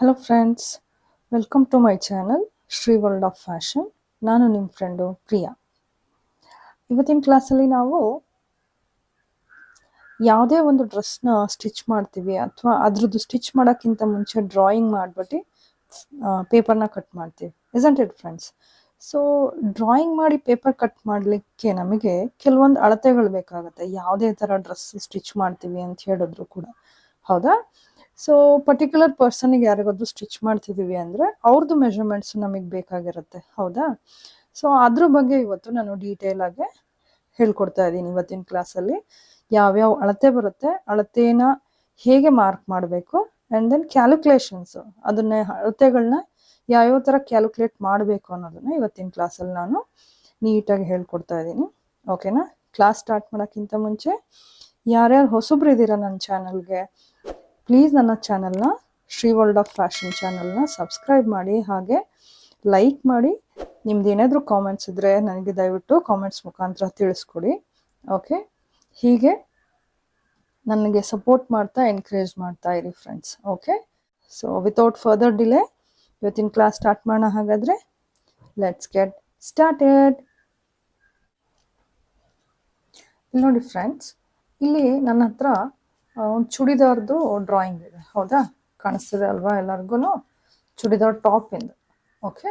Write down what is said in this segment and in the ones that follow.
Hello friends welcome to my channel Shri world of fashion ನಾನು ನಿಮ್ಮ friend Priya. ಇವತ್ತಿನ ಕ್ಲಾಸಲ್ಲಿ ನಾವು ಯಾವುದೇ ಒಂದು ಡ್ರೆಸ್ನ ಸ್ಟಿಚ್ ಮಾಡ್ತೀವಿ ಅಥವಾ ಅದ್ರದ್ದು ಸ್ಟಿಚ್ ಮಾಡೋಕ್ಕಿಂತ ಮುಂಚೆ ಡ್ರಾಯಿಂಗ್ ಮಾಡಿಬಿಟ್ಟು ಪೇಪರ್ನ ಕಟ್ ಮಾಡ್ತೀವಿ. Isn't it friends so drawing ಮಾಡಿ ಪೇಪರ್ ಕಟ್ ಮಾಡಲಿಕ್ಕೆ ನಮಗೆ ಕೆಲವೊಂದು ಅಳತೆಗಳು ಬೇಕಾಗುತ್ತೆ. ಯಾವುದೇ ಥರ ಡ್ರೆಸ್ ಸ್ಟಿಚ್ ಮಾಡ್ತೀವಿ ಅಂತ ಹೇಳಿದ್ರು ಕೂಡ. ಹೌದಾ? ಸೊ ಪರ್ಟಿಕ್ಯುಲರ್ ಪರ್ಸನ್ಗೆ ಯಾರಿಗಾದ್ರು ಸ್ಟಿಚ್ ಮಾಡ್ತಿದ್ದೀವಿ ಅಂದರೆ ಅವ್ರದ್ದು ಮೆಷರ್ಮೆಂಟ್ಸ್ ನಮಗೆ ಬೇಕಾಗಿರುತ್ತೆ, ಹೌದಾ? ಸೊ ಅದ್ರ ಬಗ್ಗೆ ಇವತ್ತು ನಾನು ಡೀಟೇಲ್ ಆಗಿ ಹೇಳ್ಕೊಡ್ತಾ ಇದ್ದೀನಿ ಇವತ್ತಿನ ಕ್ಲಾಸಲ್ಲಿ ಯಾವ್ಯಾವ ಅಳತೆ ಬರುತ್ತೆ, ಅಳತೆನ ಹೇಗೆ ಮಾರ್ಕ್ ಮಾಡಬೇಕು ಆ್ಯಂಡ್ ದೆನ್ ಕ್ಯಾಲ್ಕುಲೇಷನ್ಸು ಅದನ್ನ ಅಳತೆಗಳನ್ನ ಯಾವ್ಯಾವ ಥರ ಕ್ಯಾಲ್ಕುಲೇಟ್ ಮಾಡಬೇಕು ಅನ್ನೋದನ್ನ ಇವತ್ತಿನ ಕ್ಲಾಸಲ್ಲಿ ನಾನು ನೀಟಾಗಿ ಹೇಳ್ಕೊಡ್ತಾ ಇದ್ದೀನಿ. ಓಕೆನಾ ಕ್ಲಾಸ್ ಸ್ಟಾರ್ಟ್ ಮಾಡೋಕ್ಕಿಂತ ಮುಂಚೆ ಯಾರ್ಯಾರು ಹೊಸಬ್ರು ಇದ್ದೀರಾ ನನ್ನ ಚಾನಲ್ಗೆ ಪ್ಲೀಸ್ ನನ್ನ ಚಾನಲ್ನ ಶ್ರೀ ವರ್ಲ್ಡ್ ಆಫ್ ಫ್ಯಾಷನ್ ಚಾನಲ್ನ ಸಬ್ಸ್ಕ್ರೈಬ್ ಮಾಡಿ ಹಾಗೆ ಲೈಕ್ ಮಾಡಿ. ನಿಮ್ದು ಏನಾದರೂ ಕಾಮೆಂಟ್ಸ್ ಇದ್ದರೆ ನನಗೆ ದಯವಿಟ್ಟು ಕಾಮೆಂಟ್ಸ್ ಮುಖಾಂತರ ತಿಳಿಸ್ಕೊಡಿ. ಓಕೆ ಹೀಗೆ ನನಗೆ ಸಪೋರ್ಟ್ ಮಾಡ್ತಾ ಎನ್ಕರೇಜ್ ಮಾಡ್ತಾ ಇರಿ friends okay so without further delay ಇವತ್ತಿನ ಕ್ಲಾಸ್ ಸ್ಟಾರ್ಟ್ ಮಾಡೋಣ ಹಾಗಾದರೆ. ಲೆಟ್ಸ್ ಗೆಟ್ ಸ್ಟಾರ್ಟೆಡ್ ಇಲ್ಲಿ ನೋಡಿ ಫ್ರೆಂಡ್ಸ್ ಇಲ್ಲಿ ನನ್ನ ಹತ್ರ ಒಂದು ಚೂಡಿದಾರ್ದು ಡ್ರಾಯಿಂಗ್ ಇದೆ. ಹೌದಾ? ಕಾಣಿಸ್ತಿದೆ ಅಲ್ವಾ ಎಲ್ಲರಿಗೂ ಚೂಡಿದಾರ್ ಇಂದ ಓಕೆ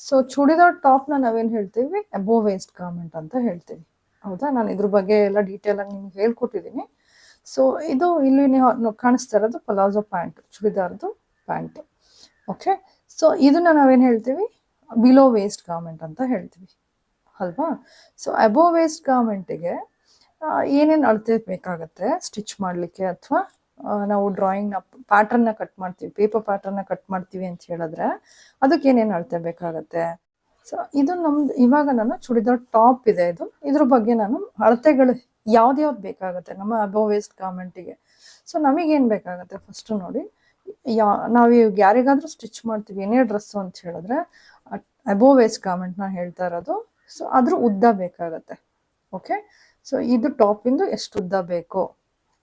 ಸೊ ಚೂಡಿದಾರ್ ಟಾಪ್ನ ನಾವೇನು ಹೇಳ್ತೀವಿ? ಅಬೋ ವೇಸ್ಟ್ ಗಾರ್ಮೆಂಟ್ ಅಂತ ಹೇಳ್ತೀವಿ. ಹೌದಾ? ನಾನು ಇದ್ರ ಬಗ್ಗೆ ಎಲ್ಲ ಡೀಟೇಲ್ ಆಗಿ ನಿಮ್ಗೆ ಹೇಳ್ಕೊಟ್ಟಿದ್ದೀನಿ ಸೊ ಇದು ಇಲ್ಲಿ ನೀವು ಕಾಣಿಸ್ತಾ ಇರೋದು ಪಲಾಜೋ ಪ್ಯಾಂಟ್ ಚೂಡಿದಾರ್ದು ಪ್ಯಾಂಟ್ ಓಕೆ ಸೊ ಇದನ್ನ ನಾವೇನು ಹೇಳ್ತೀವಿ? ಬಿಲೋ ವೇಸ್ಟ್ ಗಾರ್ಮೆಂಟ್ ಅಂತ ಹೇಳ್ತೀವಿ. ಅಲ್ವಾ? ಸೊ ಅಬೋ ವೇಸ್ಟ್ ಗಾರ್ಮೆಂಟಿಗೆ ಏನೇನು ಅಳತೆ ಬೇಕಾಗುತ್ತೆ? ಸ್ಟಿಚ್ ಮಾಡಲಿಕ್ಕೆ ಅಥವಾ ನಾವು ಡ್ರಾಯಿಂಗ್ನ ಪ್ಯಾಟ್ರನ್ನ ಕಟ್ ಮಾಡ್ತೀವಿ ಪೇಪರ್ ಪ್ಯಾಟ್ರನ್ನ ಕಟ್ ಮಾಡ್ತೀವಿ ಅಂತ ಹೇಳಿದ್ರೆ ಅದಕ್ಕೆ ಏನೇನು ಅಳತೆ ಬೇಕಾಗುತ್ತೆ? ಸೊ ಇದು ನಮ್ದು, ಇವಾಗ ನಾನು ಚೂಡಿದಾರ್ ಟಾಪ್ ಇದೆ ಇದು. ಇದ್ರ ಬಗ್ಗೆ ನಾನು ಅಳತೆಗಳು ಯಾವ್ದ್ಯಾವ್ದು ಬೇಕಾಗುತ್ತೆ? ನಮ್ಮ ಅಬೋ ವೇಸ್ಟ್ ಗಾರ್ಮೆಂಟಿಗೆ ಸೊ ನಮಗೇನು ಬೇಕಾಗುತ್ತೆ? ಫಸ್ಟು ನೋಡಿ, ಯಾ, ನಾವು ಇವಾಗ ಯಾರಿಗಾದ್ರೂ ಸ್ಟಿಚ್ ಮಾಡ್ತೀವಿ, ಏನೇ ಡ್ರೆಸ್ಸು ಅಂತ ಹೇಳಿದ್ರೆ ಅಬೋ ವೇಸ್ಟ್ ಗಾರ್ಮೆಂಟ್ನ ಹೇಳ್ತಾ ಇರೋದು. ಸೊ ಅದ್ರ ಉದ್ದ ಬೇಕಾಗತ್ತೆ. ಓಕೆ ಸೊ ಇದು ಟಾಪಿಂದು ಎಷ್ಟು ಉದ್ದ ಬೇಕು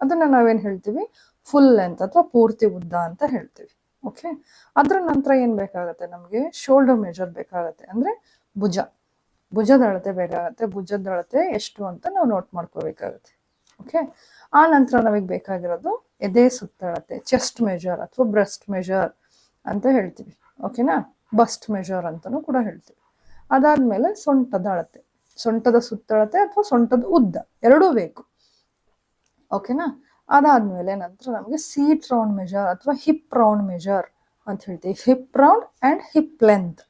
ಅದನ್ನು ನಾವೇನು ಹೇಳ್ತೀವಿ? ಫುಲ್ ಲೆಂತ್ ಅಥವಾ ಪೂರ್ತಿ ಉದ್ದ ಅಂತ ಹೇಳ್ತೀವಿ. ಓಕೆ ಅದರ ನಂತರ ಏನು ಬೇಕಾಗುತ್ತೆ ನಮಗೆ? ಶೋಲ್ಡರ್ ಮೆಜರ್ ಬೇಕಾಗುತ್ತೆ. ಅಂದರೆ ಭುಜ. ಭುಜದ ಅಳತೆ ಬೇಕಾಗುತ್ತೆ. ಭುಜದ ಅಳತೆ ಎಷ್ಟು ಅಂತ ನಾವು ನೋಟ್ ಮಾಡ್ಕೋಬೇಕಾಗತ್ತೆ. ಓಕೆ ಆ ನಂತರ ನಮಗೆ ಬೇಕಾಗಿರೋದು ಎದೆ ಸುತ್ತಳತೆ ಚೆಸ್ಟ್ ಮೆಜರ್ ಅಥವಾ ಬ್ರೆಸ್ಟ್ ಮೆಜರ್ ಅಂತ ಹೇಳ್ತೀವಿ. ಓಕೆನಾ ಬಸ್ಟ್ ಮೆಜರ್ ಅಂತಲೂ ಕೂಡ ಹೇಳ್ತೀವಿ. ಅದಾದಮೇಲೆ ಸೊಂಟದ ಅಳತೆ. ಸೊಂಟದ ಸುತ್ತಳತೆ ಅಥವಾ ಸೊಂಟದ ಉದ್ದ, ಎರಡೂ ಬೇಕು. ಓಕೆನಾ? ಅದಾದ್ಮೇಲೆ ನಂತರ ನಮಗೆ ಸೀಟ್ ರೌಂಡ್ ಮೆಜರ್ ಅಥವಾ ಹಿಪ್ ರೌಂಡ್ ಮೆಜರ್ ಅಂತ ಹೇಳ್ತೀವಿ. Hip round and hip length,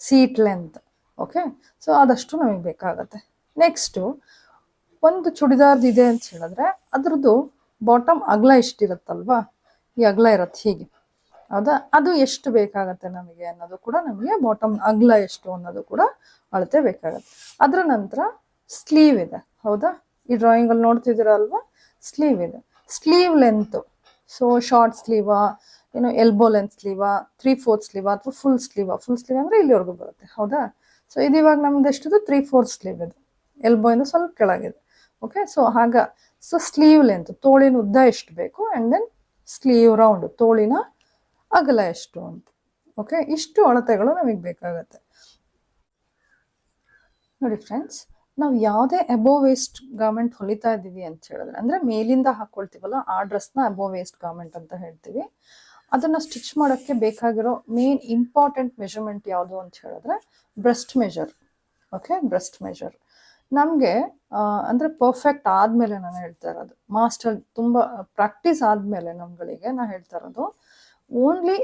seat length. Okay? So ಆದಷ್ಟು ನಮಗೆ ಬೇಕಾಗತ್ತೆ. ನೆಕ್ಸ್ಟು, ಒಂದು ಚುಡಿದಾರ್ದು ಇದೆ ಅಂತ ಹೇಳಿದ್ರೆ ಅದ್ರದ್ದು ಬಾಟಮ್ ಅಗಲ ಎಷ್ಟಿರುತ್ತಲ್ವಾ? ಈ ಅಗಲ ಇರುತ್ತೆ ಹೀಗೆ. ಹೌದಾ ಅದು ಎಷ್ಟು ಬೇಕಾಗತ್ತೆ ನಮಗೆ ಅನ್ನೋದು ಕೂಡ ನಮಗೆ ಬಾಟಮ್ ಅಗ್ಲ ಎಷ್ಟು ಅನ್ನೋದು ಕೂಡ ಅಳತೆ ಬೇಕಾಗತ್ತೆ. ಅದರ ನಂತರ ಸ್ಲೀವ್ ಇದೆ, ಹೌದಾ? ಈ ಡ್ರಾಯಿಂಗಲ್ಲಿ ನೋಡ್ತಿದ್ದೀರಲ್ವಾ? ಸ್ಲೀವ್ ಇದೆ. ಸ್ಲೀವ್ ಲೆಂತು ಸೊ ಶಾರ್ಟ್ ಸ್ಲೀವಾ ಏನು ಎಲ್ಬೋ ಲೆಂತ್ ಸ್ಲೀವಾ ತ್ರೀ ಫೋರ್ತ್ ಸ್ಲೀವಾ ಅಥವಾ ಫುಲ್ ಸ್ಲೀವಾ ಫುಲ್ ಸ್ಲೀವ್ ಅಂದರೆ ಇಲ್ಲಿವರೆಗೂ ಬರುತ್ತೆ, ಹೌದಾ? ಸೊ ಇದು ಇವಾಗ ನಮ್ದು ಎಷ್ಟಿದೆ? ತ್ರೀ ಫೋರ್ತ್ ಸ್ಲೀವ್ ಇದು ಇಂದ ಸ್ವಲ್ಪ ಕೆಳಗಿದೆ. ಓಕೆ ಸೊ ಹಾಗ ಸೊ ಸ್ಲೀವ್ ಲೆಂತ್ ತೋಳಿನ ಉದ್ದ ಎಷ್ಟು ಬೇಕು? ಆ್ಯಂಡ್ ದೆನ್ ಸ್ಲೀವ್ ರೌಂಡ್ ತೋಳಿನ ಅಗಲ ಎಷ್ಟು ಅಂತ. ಓಕೆ ಇಷ್ಟು ಅಳತೆಗಳು ನಮಗೆ ಬೇಕಾಗತ್ತೆ. ನೋಡಿ ಫ್ರೆಂಡ್ಸ್ ನಾವು ಯಾವುದೇ ಅಬೋ ವೇಸ್ಟ್ ಗಾರ್ಮೆಂಟ್ ಹೊಲಿತಾ ಇದ್ದೀವಿ ಅಂತ ಹೇಳಿದ್ರೆ, ಅಂದರೆ ಮೇಲಿಂದ ಹಾಕ್ಕೊಳ್ತೀವಲ್ಲ ಆ ಡ್ರೆಸ್ನ ಅಬೋ ವೇಸ್ಟ್ ಗಾರ್ಮೆಂಟ್ ಅಂತ ಹೇಳ್ತೀವಿ. ಅದನ್ನು ಸ್ಟಿಚ್ ಮಾಡೋಕ್ಕೆ ಬೇಕಾಗಿರೋ ಮೇನ್ ಇಂಪಾರ್ಟೆಂಟ್ ಮೆಷರ್ಮೆಂಟ್ ಯಾವುದು ಅಂತ ಹೇಳಿದ್ರೆ breast measure okay breast measure ನಮಗೆ ಅಂದರೆ ಪರ್ಫೆಕ್ಟ್ ಆದಮೇಲೆ ನಾನು ಹೇಳ್ತಾ ಇರೋದು. ಮಾಸ್ಟರ್ ತುಂಬ ಪ್ರಾಕ್ಟೀಸ್ ಆದಮೇಲೆ ನಮ್ಗಳಿಗೆ ನಾನು ಹೇಳ್ತಾ ಇರೋದು. ಓನ್ಲಿ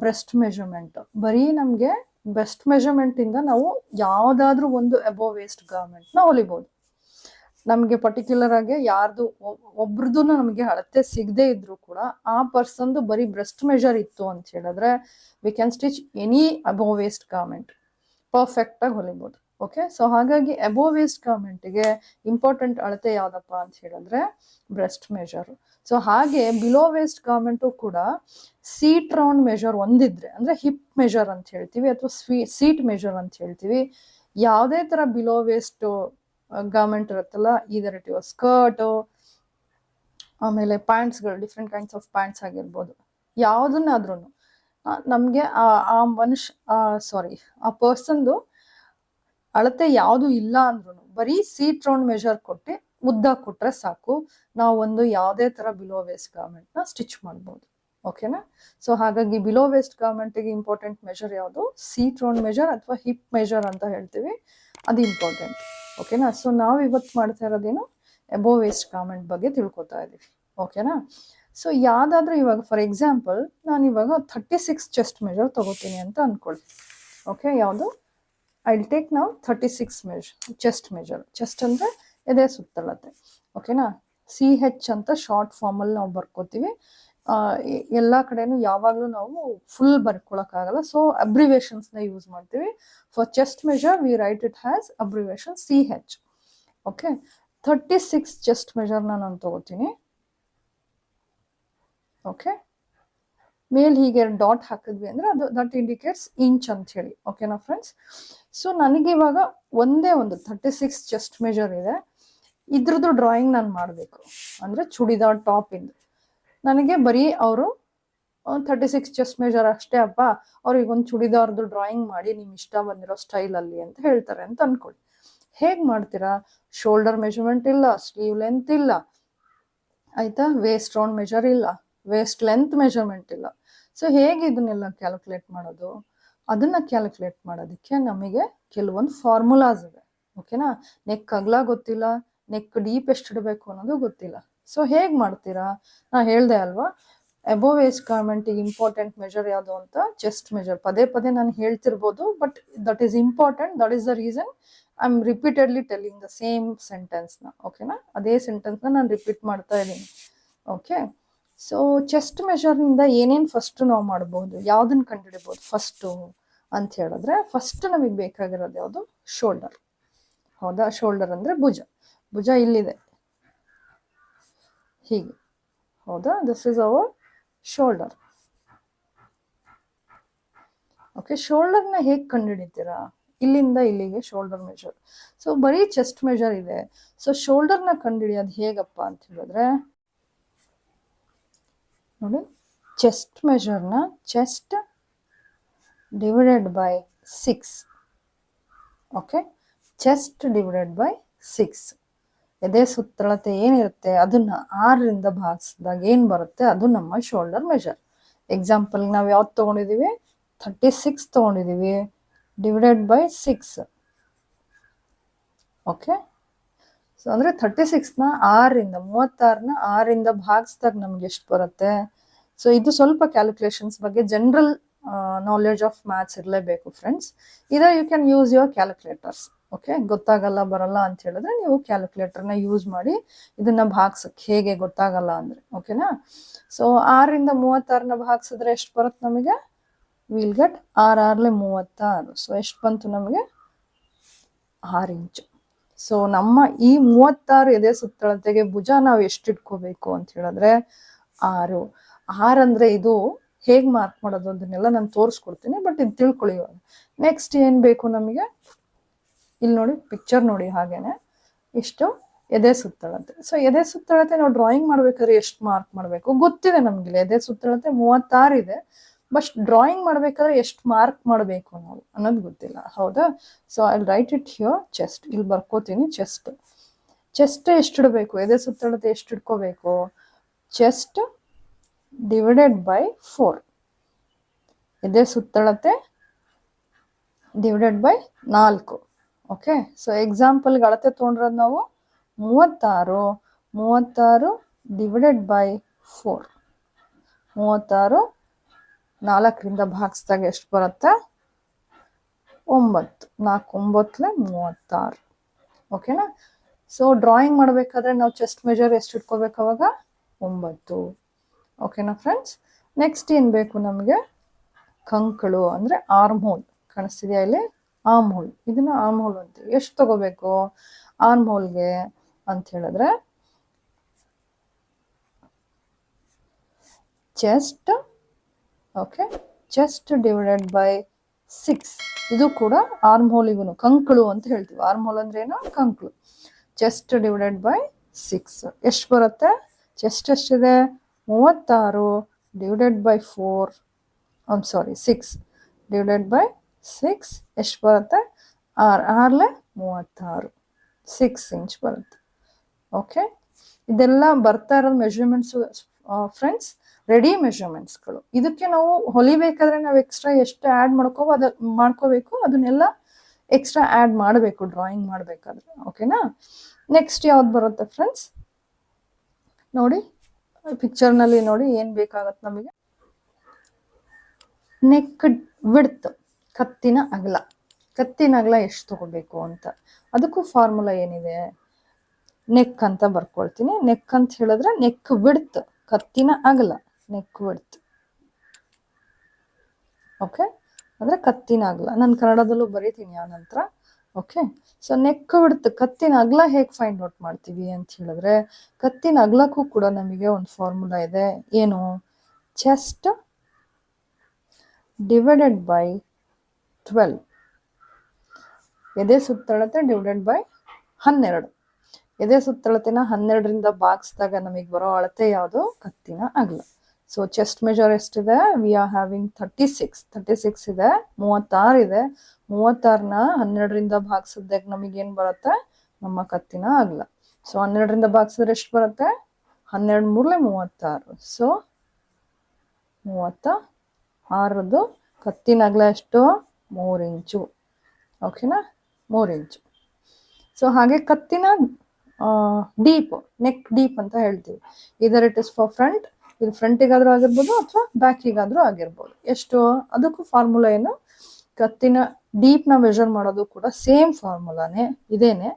ಬ್ರೆಸ್ಟ್ ಮೆಷರ್ಮೆಂಟ್ ಬರೀ ನಮಗೆ ಬೆಸ್ಟ್ ಮೆಷರ್ಮೆಂಟಿಂದ ನಾವು ಯಾವುದಾದ್ರೂ ಒಂದು ಅಬೋ ವೇಸ್ಟ್ ಗಾರ್ಮೆಂಟ್ನ ಹೊಲಿಬೋದು. ನಮಗೆ ಪರ್ಟಿಕ್ಯುಲರ್ ಆಗಿ ಯಾರ್ದು ಒಬ್ರದ್ದು ನಮಗೆ ಅಳತೆ ಸಿಗದೆ ಇದ್ರು ಕೂಡ ಆ ಪರ್ಸನ್ದು ಬರೀ ಬ್ರೆಸ್ಟ್ ಮೆಷರ್ ಇತ್ತು ಅಂತ ಹೇಳಿದ್ರೆ we can stitch any above waist garment ಪರ್ಫೆಕ್ಟಾಗಿ ಹೊಲಿಬೋದು. ಓಕೆ ಸೊ ಹಾಗಾಗಿ ಅಬೋ ವೇಸ್ಟ್ ಗಾರ್ಮೆಂಟಿಗೆ ಇಂಪಾರ್ಟೆಂಟ್ ಅಳತೆ ಯಾವುದಪ್ಪ ಅಂತ ಹೇಳಿದ್ರೆ ಬ್ರೆಸ್ಟ್ ಮೆಜರ್ ಸೊ ಹಾಗೆ ಬಿಲೋ ವೇಸ್ಟ್ ಗಾರ್ಮೆಂಟು ಕೂಡ ಸೀಟ್ ರೌಂಡ್ ಮೆಜರ್ ಒಂದಿದ್ರೆ, ಅಂದರೆ ಹಿಪ್ ಮೆಜರ್ ಅಂತ ಹೇಳ್ತೀವಿ ಅಥವಾ ಸ್ವೀ ಸೀಟ್ ಮೆಜರ್ ಅಂತ ಹೇಳ್ತೀವಿ. ಯಾವುದೇ ಥರ ಬಿಲೋ ವೇಸ್ಟ್ ಗಾರ್ಮೆಂಟ್ ಇರುತ್ತಲ್ಲ ಇದರ ಸ್ಕರ್ಟು ಆಮೇಲೆ ಪ್ಯಾಂಟ್ಸ್ಗಳು ಡಿಫ್ರೆಂಟ್ ಕೈಂಡ್ಸ್ ಆಫ್ ಪ್ಯಾಂಟ್ಸ್ ಆಗಿರ್ಬೋದು. ಯಾವುದನ್ನಾದ್ರೂ ನಮಗೆ ಆ ಮನುಷ್ಯ ಸಾರಿ ಆ ಪರ್ಸನ್ದು ಅಳತೆ ಯಾವುದು ಇಲ್ಲ ಅಂದ್ರೂ ಬರೀ ಸೀಟ್ ರೌಂಡ್ ಮೆಷರ್ ಕೊಟ್ಟು ಉದ್ದ ಕೊಟ್ರೆ ಸಾಕು. ನಾವು ಒಂದು ಯಾವುದೇ ತರ ಬಿಲೋ ವೇಸ್ಟ್ ಗಾರ್ಮೆಂಟ್ನ ಸ್ಟಿಚ್ ಮಾಡ್ಬೋದು. ಓಕೆನಾ ಸೊ ಹಾಗಾಗಿ ಬಿಲೋ ವೇಸ್ಟ್ ಗಾರ್ಮೆಂಟಿಗೆ ಇಂಪಾರ್ಟೆಂಟ್ ಮೆಷರ್ ಯಾವುದು? ಸೀಟ್ ರೌಂಡ್ ಮೆಷರ್ ಅಥವಾ ಹಿಪ್ ಮೆಷರ್ ಅಂತ ಹೇಳ್ತೀವಿ. ಅದು ಇಂಪಾರ್ಟೆಂಟ್ ಓಕೆನಾ ಸೊ ನಾವು ಇವತ್ತು ಮಾಡ್ತಾ ಇರೋದೇನು? ಎಬೋ ವೇಸ್ಟ್ ಗಾರ್ಮೆಂಟ್ ಬಗ್ಗೆ ತಿಳ್ಕೊತಾ ಇದ್ದೀವಿ ಓಕೆನಾ ಸೊ ಯಾವ್ದಾದ್ರೂ ಇವಾಗ ಫಾರ್ ಎಕ್ಸಾಂಪಲ್ ನಾನು ಇವಾಗ ಥರ್ಟಿ ಸಿಕ್ಸ್ ಚೆಸ್ಟ್ ಮೆಷರ್ ತಗೋತೀನಿ ಅಂತ ಅನ್ಕೊಳ್ಳಿ ಓಕೆ ಯಾವುದು? ಐ ಟೇಕ್ ನಾವು ಥರ್ಟಿ ಸಿಕ್ಸ್ ಮೆಜ್ ಚೆಸ್ಟ್ ಮೆಜರ್ ಚೆಸ್ಟ್ ಅಂದರೆ ಎದೆ ಸುತ್ತಳತೆ ಓಕೆನಾ ಸಿ ಹೆಚ್ ಅಂತ ಶಾರ್ಟ್ ಫಾರ್ಮಲ್ಲಿ ನಾವು ಬರ್ಕೋತೀವಿ. ಎಲ್ಲ ಕಡೆನೂ ಯಾವಾಗಲೂ ನಾವು ಫುಲ್ ಬರ್ಕೊಳಕ್ಕಾಗಲ್ಲ. ಸೊ ಅಬ್ರಿವೇಷನ್ಸ್ನ ಯೂಸ್ ಮಾಡ್ತೀವಿ. For chest measure we write it has abbreviation C H okay thirty six chest ಮೆಜರ್ನ ನಾನು ತಗೋತೀನಿ. ಓಕೆ ಮೇಲ್ ಹೀಗೆ ಡಾಟ್ ಹಾಕಿದ್ವಿ ಅಂದ್ರೆ ಅದು ದಟ್ ಇಂಡಿಕೇಟ್ಸ್ ಇಂಚ್ ಅಂತ ಹೇಳಿ. ಓಕೆನಾ ಫ್ರೆಂಡ್ಸ್ ಸೊ ನನಗೆ ಇವಾಗ ಒಂದೇ ಒಂದು ಥರ್ಟಿ ಸಿಕ್ಸ್ ಚೆಸ್ಟ್ ಮೇಜರ್ ಇದೆ. ಇದ್ರದ್ದು ಡ್ರಾಯಿಂಗ್ ನಾನು ಮಾಡಬೇಕು. ಅಂದರೆ ಚೂಡಿದಾರ್ ಟಾಪ್ ಇಂದು. ನನಗೆ ಬರೀ ಅವರು ಥರ್ಟಿ ಸಿಕ್ಸ್ ಚೆಸ್ಟ್ ಮೇಜರ್ ಅಷ್ಟೇ ಅಪ್ಪ. ಅವ್ರಿಗೆ ಒಂದು ಚೂಡಿದಾರ್ದು ಡ್ರಾಯಿಂಗ್ ಮಾಡಿ ನಿಮ್ಮ ಇಷ್ಟ ಬಂದಿರೋ ಸ್ಟೈಲಲ್ಲಿ ಅಂತ ಹೇಳ್ತಾರೆ ಅಂತ ಅನ್ಕೊಳ್ಳಿ. ಹೇಗೆ ಮಾಡ್ತೀರಾ? ಶೋಲ್ಡರ್ ಮೆಜರ್ಮೆಂಟ್ ಇಲ್ಲ ಸ್ಲೀವ್ ಲೆಂತ್ ಇಲ್ಲ. ಆಯಿತಾ? ವೇಸ್ಟ್ ರೌಂಡ್ ಮೆಜರ್ ಇಲ್ಲ. ವೇಸ್ಟ್ ಲೆಂತ್ ಮೆಜರ್ಮೆಂಟ್ ಇಲ್ಲ. ಸೊ ಹೇಗೆ ಇದನ್ನೆಲ್ಲ ಕ್ಯಾಲ್ಕುಲೇಟ್ ಮಾಡೋದು? ಅದನ್ನ ಕ್ಯಾಲ್ಕುಲೇಟ್ ಮಾಡೋದಕ್ಕೆ ನಮಗೆ ಕೆಲವೊಂದು ಫಾರ್ಮುಲಾಸ್ ಇದೆ ಓಕೆನಾ ನೆಕ್ ಅಗಲ ಗೊತ್ತಿಲ್ಲ ನೆಕ್ ಡೀಪ್ ಎಷ್ಟು ಇಡಬೇಕು ಅನ್ನೋದು ಗೊತ್ತಿಲ್ಲ. ಸೊ ಹೇಗೆ ಮಾಡ್ತೀರಾ? ನಾ ಹೇಳ್ದೆ ಅಲ್ವಾ? ಅಬೋವ್ ಏಜ್ ಗಾರ್ಮೆಂಟಿಗೆ ಇಂಪಾರ್ಟೆಂಟ್ ಮೆಜರ್ ಯಾವುದು ಅಂತ ಚೆಸ್ಟ್ ಮೆಜರ್ ಪದೇ ಪದೇ ನಾನು ಹೇಳ್ತಿರ್ಬೋದು but that is important that is the reason I am repeatedly telling the same ಸೆಂಟೆನ್ಸ್ನ ಓಕೆನಾ ಅದೇ ಸೆಂಟೆನ್ಸ್ನ ನಾನು ರಿಪೀಟ್ ಮಾಡ್ತಾ ಇದ್ದೀನಿ. ಓಕೆ ಸೊ ಚೆಸ್ಟ್ ಮೆಷರ್ನಿಂದ ಏನೇನು ಫಸ್ಟ್ ನಾವು ಮಾಡ್ಬೋದು? ಯಾವ್ದನ್ನ ಕಂಡುಹಿಡಿಬೋದು? ಫಸ್ಟು ಅಂತ ಹೇಳಿದ್ರೆ ಫಸ್ಟ್ ನಮಗೆ ಬೇಕಾಗಿರೋದು ಯಾವುದು? ಶೋಲ್ಡರ್ ಹೌದಾ? ಶೋಲ್ಡರ್ ಅಂದರೆ ಭುಜ. ಭುಜ ಇಲ್ಲಿದೆ. ಹೀಗೆ. ಹೌದಾ? This is our shoulder okay ಶೋಲ್ಡರ್ನ ಹೇಗೆ ಕಂಡುಹಿಡಿತೀರಾ? ಇಲ್ಲಿಂದ ಇಲ್ಲಿಗೆ ಶೋಲ್ಡರ್ ಮೆಷರ್ ಸೊ ಬರೀ ಚೆಸ್ಟ್ ಮೆಷರ್ ಇದೆ. ಸೊ ಶೋಲ್ಡರ್ನ ಕಂಡುಹಿಡಿಯೋದು ಹೇಗಪ್ಪ ಅಂತ ಹೇಳಿದ್ರೆ, ನೋಡಿ chest ಮೆಜರ್ನ chest divided by six okay chest divided by six ಎದೆ ಸುತ್ತಳತೆ ಏನಿರುತ್ತೆ? ಅದನ್ನ ಆರರಿಂದ ಭಾಗಿಸಿದಾಗ ಏನು ಬರುತ್ತೆ? ಅದು ನಮ್ಮ ಶೋಲ್ಡರ್ ಮೆಷರ್ ಎಕ್ಸಾಂಪಲ್ ನಾವು ಯಾವ್ದು ತೊಗೊಂಡಿದ್ದೀವಿ ಥರ್ಟಿ ಸಿಕ್ಸ್ ತೊಗೊಂಡಿದ್ದೀವಿ divided by six okay so ಅಂದರೆ ಥರ್ಟಿ ಸಿಕ್ಸ್ನ ಆರರಿಂದ ಮೂವತ್ತಾರನ್ನ ಆರರಿಂದ ಭಾಗಿಸಿದಾಗ ನಮ್ಗೆ ಎಷ್ಟು ಬರುತ್ತೆ? ಸೊ ಇದು ಸ್ವಲ್ಪ ಕ್ಯಾಲ್ಕುಲೇಷನ್ಸ್ ಬಗ್ಗೆ ಜನರಲ್ ನಾಲೆಡ್ಜ್ ಆಫ್ ಮ್ಯಾಥ್ಸ್ ಇರಲೇಬೇಕು ಫ್ರೆಂಡ್ಸ್ ಇದ you can use your calculators okay ಗೊತ್ತಾಗಲ್ಲ, ಬರಲ್ಲ ಅಂತ ಹೇಳಿದ್ರೆ ನೀವು ಕ್ಯಾಲ್ಕುಲೇಟರ್ನ ಯೂಸ್ ಮಾಡಿ ಇದನ್ನ ಭಾಗ್ಸಕ್ಕೆ ಹೇಗೆ ಗೊತ್ತಾಗಲ್ಲ ಅಂದರೆ ಓಕೆನಾ ಸೊ ಆರಿಂದ ಮೂವತ್ತಾರನ್ನ ಭಾಗಿಸಿದ್ರೆ ಎಷ್ಟು ಬರುತ್ತೆ ನಮಗೆ? ವಿಲ್ ಗೆಟ್ ಆರ್ ಆರ್ಲೆ ಮೂವತ್ತಾರು. ಸೊ ಎಷ್ಟು ಬಂತು ನಮಗೆ? ಆರು ಇಂಚು. ಸೊ ನಮ್ಮ ಈ ಮೂವತ್ತಾರು ಎದೆ ಸುತ್ತಳತೆಗೆ ಭುಜ ನಾವು ಎಷ್ಟು ಇಟ್ಕೋಬೇಕು ಅಂತ ಹೇಳಿದ್ರೆ ಆರು. ಆರು ಅಂದ್ರೆ ಇದು ಹೇಗೆ ಮಾರ್ಕ್ ಮಾಡೋದು ಅದನ್ನೆಲ್ಲ ನಾನು ತೋರಿಸ್ಕೊಡ್ತೀನಿ ಬಟ್ ಇದು ತಿಳ್ಕೊಳ್ಳಿ ನೆಕ್ಸ್ಟ್ ಏನು ಬೇಕು ನಮಗೆ? ಇಲ್ಲಿ ನೋಡಿ ಪಿಕ್ಚರ್ ನೋಡಿ ಹಾಗೇನೆ. ಇಷ್ಟು ಎದೆ ಸುತ್ತಳತೆ. ಸೊ ಎದೆ ಸುತ್ತಳತೆ ನಾವು ಡ್ರಾಯಿಂಗ್ ಮಾಡ್ಬೇಕಾದ್ರೆ ಎಷ್ಟು ಮಾರ್ಕ್ ಮಾಡಬೇಕು? ಗೊತ್ತಿದೆ ನಮ್ಗೆ ಎದೆ ಸುತ್ತಳತೆ ಮೂವತ್ತಾರು ಇದೆ. ಬಟ್ ಡ್ರಾಯಿಂಗ್ ಮಾಡ್ಬೇಕಾದ್ರೆ ಎಷ್ಟು ಮಾರ್ಕ್ ಮಾಡಬೇಕು ನಾವು ಅನ್ನೋದು ಗೊತ್ತಿಲ್ಲ. ಹೌದಾ? So I write it here chest ಇಲ್ಲಿ ಬರ್ಕೋತೀನಿ ಚೆಸ್ಟ್ ಚೆಸ್ಟ್ ಎಷ್ಟು ಇಡಬೇಕು? ಎದೆ ಸುತ್ತಳತೆ ಎಷ್ಟು ಇಟ್ಕೋಬೇಕು ಚೆಸ್ಟ್ ಡಿವೈಡೆಡ್ ಬೈ ಫೋರ್ ಇದೇ ಸುತ್ತಳತೆ ಡಿವೈಡೆಡ್ ಬೈ ನಾಲ್ಕು. ಓಕೆ ಸೊ ಎಕ್ಸಾಂಪಲ್ಗೆ ಅಳತೆ ತೊಗೊಂಡ್ರದ್ದು ನಾವು ಮೂವತ್ತಾರು. ಮೂವತ್ತಾರು ಡಿವೈಡೆಡ್ ಬೈ ಫೋರ್ ಮೂವತ್ತಾರು ನಾಲ್ಕರಿಂದ ಭಾಗಿಸಿದಾಗ ಎಷ್ಟು ಬರುತ್ತೆ? ಒಂಬತ್ತು. ನಾಲ್ಕು, ಒಂಬತ್ತಲೆ ಮೂವತ್ತಾರು. ಓಕೆನಾ ಸೊ ಡ್ರಾಯಿಂಗ್ ಮಾಡಬೇಕಾದ್ರೆ ನಾವು ಚೆಸ್ಟ್ ಮೆಜರ್ ಎಷ್ಟು ಇಟ್ಕೋಬೇಕು ಅವಾಗ? ಒಂಬತ್ತು. ಓಕೆನಾ ಫ್ರೆಂಡ್ಸ್ ನೆಕ್ಸ್ಟ್ ಏನು ಬೇಕು ನಮಗೆ? ಕಂಕಳು ಅಂದರೆ ಆರ್ಮ್ ಹೋಲ್ ಕಾಣಿಸ್ತಿದೆಯಾ ಇಲ್ಲಿ? ಆರ್ಮ್ ಹೋಲ್ ಇದನ್ನ ಆರ್ಮ್ ಹೋಲ್ ಅಂತೀವಿ. ಎಷ್ಟು ತಗೋಬೇಕು? ಆರ್ಮ್ ಹೋಲ್ಗೆ ಅಂತ ಹೇಳಿದ್ರೆ chest okay chest divided by six ಇದು ಕೂಡ ಆರ್ಮ್ ಹೋಲಿಗೂ ಕಂಕಳು ಅಂತ ಹೇಳ್ತೀವಿ. ಆರ್ಮ್ ಹೋಲ್ ಅಂದ್ರೆ ಏನು? ಕಂಕಳು. ಚೆಸ್ಟ್ ಡಿವೈಡೆಡ್ ಬೈ ಸಿಕ್ಸ್ ಎಷ್ಟು ಬರುತ್ತೆ? ಚೆಸ್ಟ್ ಎಷ್ಟಿದೆ? ಮೂವತ್ತಾರು divided by four I'm sorry six divided by six ಎಷ್ಟು ಬರುತ್ತೆ? ಆರು ಆರ್ಲೆ ಮೂವತ್ತಾರು. ಸಿಕ್ಸ್ ಇಂಚ್ ಬರುತ್ತೆ. ಓಕೆ ಇದೆಲ್ಲ ಬರ್ತಾ ಇರೋ ಮೆಷರ್ಮೆಂಟ್ಸು ಫ್ರೆಂಡ್ಸ್ ರೆಡಿ ಮೆಷರ್ಮೆಂಟ್ಸ್ಗಳು ಇದಕ್ಕೆ ನಾವು ಹೊಲಿಬೇಕಾದ್ರೆ ನಾವು ಎಕ್ಸ್ಟ್ರಾ ಎಷ್ಟು ಆ್ಯಡ್ ಮಾಡ್ಕೋ ಅದ, ಮಾಡ್ಕೋಬೇಕು? ಅದನ್ನೆಲ್ಲ ಎಕ್ಸ್ಟ್ರಾ ಆ್ಯಡ್ ಮಾಡಬೇಕು ಡ್ರಾಯಿಂಗ್ ಮಾಡಬೇಕಾದ್ರೆ. ಓಕೆನಾ ನೆಕ್ಸ್ಟ್ ಯಾವ್ದು ಬರುತ್ತೆ ಫ್ರೆಂಡ್ಸ್ ನೋಡಿ. ಪಿಕ್ಚರ್ನಲ್ಲಿ ನೋಡಿ ಏನು ಬೇಕಾಗತ್ತೆ ನಮಗೆ. ನೆಕ್ ವಿಡ್ತ್ ಕತ್ತಿನ ಅಗಲ. ಕತ್ತಿನ ಅಗಲ ಎಷ್ಟು ತಗೋಬೇಕು ಅಂತ. ಅದಕ್ಕೂ ಫಾರ್ಮುಲಾ ಏನಿದೆ? ನೆಕ್ ಅಂತ ಬರ್ಕೊಳ್ತೀನಿ. ನೆಕ್ ಅಂತ ಹೇಳಿದ್ರೆ ನೆಕ್ ವಿಡ್ತ್ ಕತ್ತಿನ ಅಗಲ. ನೆಕ್ ವಿಡ್ತ್ ಓಕೆ ಅಂದ್ರೆ ಕತ್ತಿನ ಅಗಲ. ನಾನು ಕನ್ನಡದಲ್ಲೂ ಬರೀತೀನಿ ಆ ನಂತರ. ಓಕೆ ಸೊ ನೆಕ್ ಬಿಡುತ್ತೆ ಕತ್ತಿನ ಅಗಲ ಹೇಗೆ ಫೈಂಡ್ ಔಟ್ ಮಾಡ್ತೀವಿ ಅಂತ ಹೇಳಿದ್ರೆ, ಕತ್ತಿನ ಅಗಲಕ್ಕೂ ಕೂಡ ನಮಗೆ ಒಂದು ಫಾರ್ಮುಲಾ ಇದೆ. ಏನು? ಚೆಸ್ಟ್ ಡಿವೈಡೆಡ್ ಬೈ ಟ್ವೆಲ್ ಎದೆ ಸುತ್ತಳತೆ ಡಿವೈಡೆಡ್ ಬೈ ಹನ್ನೆರಡು. ಎದೆ ಸುತ್ತಳತೆನ ಹನ್ನೆರಡರಿಂದ ಭಾಗಿಸಿದಾಗ ನಮಗೆ ಬರೋ ಅಳತೆ ಯಾವುದು? ಕತ್ತಿನ ಅಗಲ. ಸೊ ಚೆಸ್ಟ್ ಮೆಜರ್ ಎಷ್ಟಿದೆ? We are having thirty six thirty six ಇದೆ. ಮೂವತ್ತಾರು ಇದೆ. ಮೂವತ್ತಾರನ್ನ ಹನ್ನೆರಡರಿಂದ ಭಾಗಿಸಿದಾಗ ನಮಗೇನು ಬರುತ್ತೆ? ನಮ್ಮ ಕತ್ತಿನ ಅಗಲ. ಸೊ ಹನ್ನೆರಡರಿಂದ ಭಾಗಿಸಿದ್ರೆ ಎಷ್ಟು ಬರುತ್ತೆ? ಹನ್ನೆರಡು ಮೂರಲೆ ಮೂವತ್ತಾರು. ಸೊ ಮೂವತ್ತ ಆರದ್ದು ಕತ್ತಿನ ಅಗಲ ಎಷ್ಟು? ಮೂರು ಇಂಚು. ಓಕೆನಾ ಮೂರು ಇಂಚು. ಸೊ ಹಾಗೆ ಕತ್ತಿನ ಡೀಪ್ ನೆಕ್ ಡೀಪ್ ಅಂತ ಹೇಳ್ತೀವಿ. ಇದರ್ ಇಟ್ ಇಸ್ ಫಾರ್ ಫ್ರಂಟ್ ಇದು ಫ್ರಂಟಿಗಾದ್ರೂ ಆಗಿರ್ಬೋದು ಅಥವಾ ಬ್ಯಾಕಿಗಾದ್ರೂ ಆಗಿರ್ಬೋದು. ಎಷ್ಟು, ಅದಕ್ಕೂ ಫಾರ್ಮುಲಾ ಏನು, ಕತ್ತಿನ ಡೀಪ್ನ ಮೆಷರ್ ಮಾಡೋದು ಕೂಡ ಸೇಮ್ ಫಾರ್ಮುಲಾನೇ ಇದೇನೆ.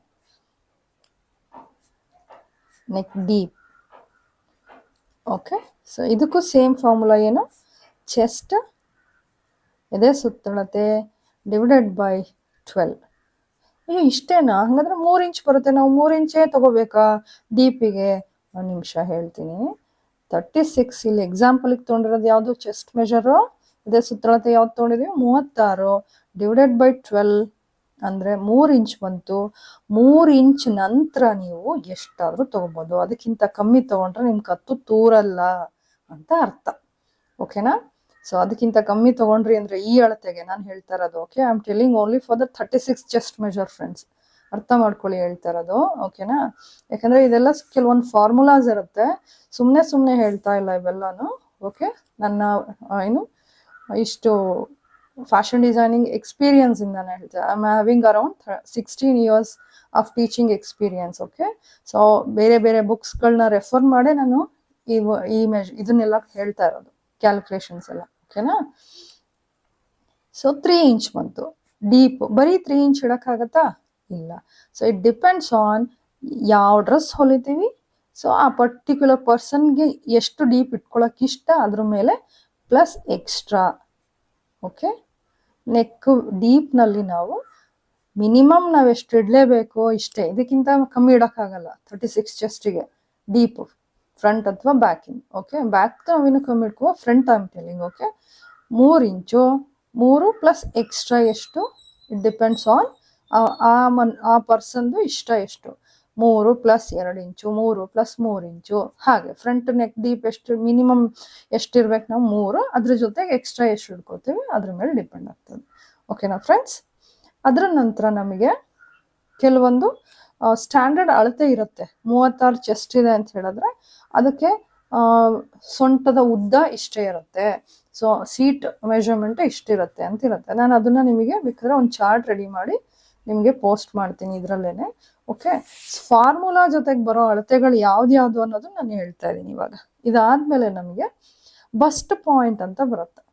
ನೆಕ್ ಡೀಪ್ ಓಕೆ ಸೊ ಇದಕ್ಕೂ ಸೇಮ್ ಫಾರ್ಮುಲಾ ಏನು ಚೆಸ್ಟ್ ಎದೆ ಸುತ್ತಳತೆ ಡಿವಿಡೆಡ್ ಬೈ ಟ್ವೆಲ್ ಅಯ್ಯೋ, ಇಷ್ಟೇನಾ? ಹಂಗಂದ್ರೆ ಮೂರು ಇಂಚ್ ಬರುತ್ತೆ. ನಾವು ಮೂರು ಇಂಚೇ ತಗೋಬೇಕಾ? ಡೀಪಿಗೆ ಒಂದು ನಿಮಿಷ ಹೇಳ್ತೀನಿ. ತರ್ಟಿ ಸಿಕ್ಸ್ ಇಲ್ಲಿ ಎಕ್ಸಾಂಪಲ್ಗೆ ತೊಗೊಂಡಿರೋದು ಯಾವುದು? ಚೆಸ್ಟ್ ಮೆಷರು ಇದೇ ಸುತ್ತಳತೆ ಯಾವ್ದು ತೊಗೊಂಡಿದೀವಿ ಮೂವತ್ತಾರು. ಡಿವೈಡೆಡ್ ಬೈ ಟ್ವೆಲ್ ಅಂದರೆ ಮೂರು ಇಂಚ್ ಬಂತು. ಮೂರು ಇಂಚ್ ನಂತರ ನೀವು ಎಷ್ಟಾದರೂ ತೊಗೊಬೋದು. ಅದಕ್ಕಿಂತ ಕಮ್ಮಿ ತೊಗೊಂಡ್ರೆ ನಿಮ್ಮ ಕತ್ತು ತೂರಲ್ಲ ಅಂತ ಅರ್ಥ. ಓಕೆನಾ ಸೊ ಅದಕ್ಕಿಂತ ಕಮ್ಮಿ ತೊಗೊಂಡ್ರಿ ಅಂದರೆ ಈ ಅಳತೆಗೆ ನಾನು ಹೇಳ್ತಾ ಇರೋದು okay I am telling only for the thirty six chest measure friends ಅರ್ಥ ಮಾಡ್ಕೊಳ್ಳಿ ಹೇಳ್ತಾ ಇರೋದು, ಓಕೆನಾ? ಯಾಕಂದ್ರೆ ಇದೆಲ್ಲ ಕೆಲವೊಂದು ಫಾರ್ಮುಲಾಸ್ ಇರುತ್ತೆ. ಸುಮ್ಮನೆ ಸುಮ್ಮನೆ ಹೇಳ್ತಾ ಇಲ್ಲ ಇವೆಲ್ಲಾನು, ಓಕೆ? ನನ್ನ ಏನು, ಇಷ್ಟು ಫ್ಯಾಷನ್ ಡಿಸೈನಿಂಗ್ ಎಕ್ಸ್ಪೀರಿಯನ್ಸಿಂದಾನೆ ಹೇಳ್ತಾರೆ I am having around sixteen years of teaching experience okay? So ಬೇರೆ ಬೇರೆ ಬುಕ್ಸ್ಗಳನ್ನ ರೆಫರ್ ಮಾಡಿ ನಾನು ಈ ಮೆಜ್ ಇದನ್ನೆಲ್ಲ ಹೇಳ್ತಾ ಇರೋದು ಕ್ಯಾಲ್ಕುಲೇಷನ್ಸ್ ಎಲ್ಲ, ಓಕೆನಾ? ಸೊ ತ್ರೀ ಇಂಚ್ ಬಂತು ಡೀಪ್ ಬರೀ ತ್ರೀ ಇಂಚ್ ಇಡೋಕ್ಕಾಗತ್ತಾ ಇಲ್ಲ. ಸೊ ಇಟ್ ಡಿಪೆಂಡ್ಸ್ ಆನ್ ಯಾವ ಡ್ರೆಸ್ ಹೊಲಿತೀವಿ. ಸೊ ಆ ಪರ್ಟಿಕ್ಯುಲರ್ ಪರ್ಸನ್ಗೆ ಎಷ್ಟು ಡೀಪ್ ಇಟ್ಕೊಳ್ಳೋಕೆ ಇಷ್ಟ, ಅದ್ರ ಮೇಲೆ ಪ್ಲಸ್ ಎಕ್ಸ್ಟ್ರಾ ಓಕೆ ನೆಕ್ ಡೀಪ್ನಲ್ಲಿ ನಾವು ಮಿನಿಮಮ್ ನಾವು ಎಷ್ಟು ಇಡಲೇಬೇಕು ಇಷ್ಟೇ. ಇದಕ್ಕಿಂತ ಕಮ್ಮಿ ಇಡೋಕ್ಕಾಗಲ್ಲ. ತರ್ಟಿ ಸಿಕ್ಸ್ ಚೆಸ್ಟಿಗೆ ಡೀಪ್ ಫ್ರಂಟ್ ಅಥವಾ ಬ್ಯಾಕಿಂಗ್ ಓಕೆ ಬ್ಯಾಕ್ ನಾವಿನ್ನು ಕಮ್ಮಿ ಇಟ್ಕೋ ಫ್ರಂಟ್ ಆಮ್ ಟೆಲಿಂಗ್ ಓಕೆ ಮೂರು ಇಂಚು, ಮೂರು ಪ್ಲಸ್ ಎಕ್ಸ್ಟ್ರಾ ಎಷ್ಟು? ಇಟ್ ಡಿಪೆಂಡ್ಸ್ ಆನ್ ಆ ಮನ್, ಆ ಪರ್ಸನ್ದು ಇಷ್ಟ ಎಷ್ಟು? ಮೂರು ಪ್ಲಸ್ ಎರಡು ಇಂಚು, ಮೂರು ಪ್ಲಸ್ ಮೂರು ಇಂಚು. ಹಾಗೆ, ಫ್ರಂಟ್ ನೆಕ್, ಡೀಪ್ ಎಷ್ಟು, ಮಿನಿಮಮ್ ಎಷ್ಟಿರ್ಬೇಕು ನಾವು ಮೂರು, ಅದ್ರ ಜೊತೆಗೆ ಎಕ್ಸ್ಟ್ರಾ ಎಷ್ಟು ಹಿಡ್ಕೋತೀವಿ ಅದ್ರ ಮೇಲೆ ಡಿಪೆಂಡ್ ಆಗ್ತದೆ. ಓಕೆನಾ ಫ್ರೆಂಡ್ಸ್ ಅದರ ನಂತರ ನಮಗೆ ಕೆಲವೊಂದು ಸ್ಟ್ಯಾಂಡರ್ಡ್ ಅಳತೆ ಇರುತ್ತೆ. ಮೂವತ್ತಾರು ಚೆಸ್ಟ್ ಇದೆ ಅಂತ ಹೇಳಿದ್ರೆ, ಅದಕ್ಕೆ ಸೊಂಟದ ಉದ್ದ ಇಷ್ಟೇ ಇರುತ್ತೆ. ಸೊ ಸೀಟ್ ಮೆಷರ್ಮೆಂಟ್ ಇಷ್ಟಿರುತ್ತೆ ಅಂತ ಇರುತ್ತೆ. ನಾನು ಅದನ್ನ ನಿಮಗೆ ಬೇಕಾದ್ರೆ ಒಂದು ಚಾರ್ಟ್ ರೆಡಿ ಮಾಡಿ ನಿಮಗೆ ಪೋಸ್ಟ್ ಮಾಡ್ತೀನಿ ಇದರಲ್ಲೇನೆ. ಓಕೆ ಫಾರ್ಮುಲಾ ಜೊತೆಗೆ ಬರೋ ಅಳತೆಗಳು ಯಾವ್ದು ಅನ್ನೋದು ನಾನು ಹೇಳ್ತಾ ಇದ್ದೀನಿ ಇವಾಗ. ಇದಾದ್ಮೇಲೆ ನಮಗೆ ಬಸ್ಟ್ ಪಾಯಿಂಟ್ ಅಂತ ಬರುತ್ತೆ.